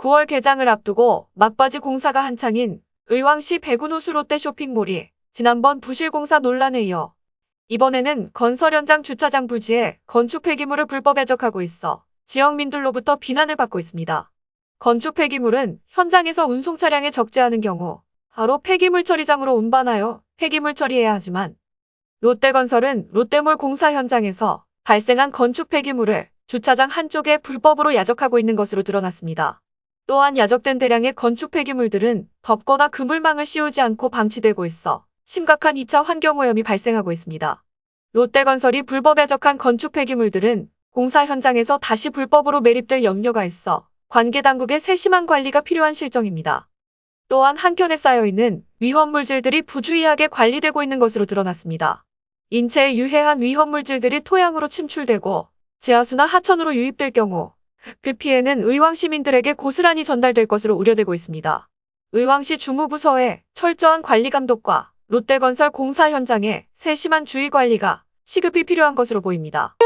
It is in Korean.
9월 개장을 앞두고 막바지 공사가 한창인 의왕시 백운호수 롯데 쇼핑몰이 지난번 부실공사 논란에 이어 이번에는 건설 현장 주차장 부지에 건축 폐기물을 불법 해적하고 있어 지역민들로부터 비난을 받고 있습니다. 건축 폐기물은 현장에서 운송 차량에 적재하는 경우 바로 폐기물 처리장으로 운반하여 폐기물 처리해야 하지만 롯데건설은 롯데몰 공사 현장에서 발생한 건축 폐기물을 주차장 한쪽에 불법으로 야적하고 있는 것으로 드러났습니다. 또한 야적된 대량의 건축 폐기물들은 덮거나 그물망을 씌우지 않고 방치되고 있어 심각한 2차 환경오염이 발생하고 있습니다. 롯데건설이 불법 야적한 건축 폐기물들은 공사 현장에서 다시 불법으로 매립될 염려가 있어 관계 당국의 세심한 관리가 필요한 실정입니다. 또한 한켠에 쌓여있는 위험물질들이 부주의하게 관리되고 있는 것으로 드러났습니다. 인체에 유해한 위험물질들이 토양으로 침출되고 제하수나 하천으로 유입될 경우 그 피해는 의왕 시민들에게 고스란히 전달될 것으로 우려되고 있습니다. 의왕시 주무부서의 철저한 관리 감독과 롯데건설 공사 현장의 세심한 주의 관리가 시급히 필요한 것으로 보입니다.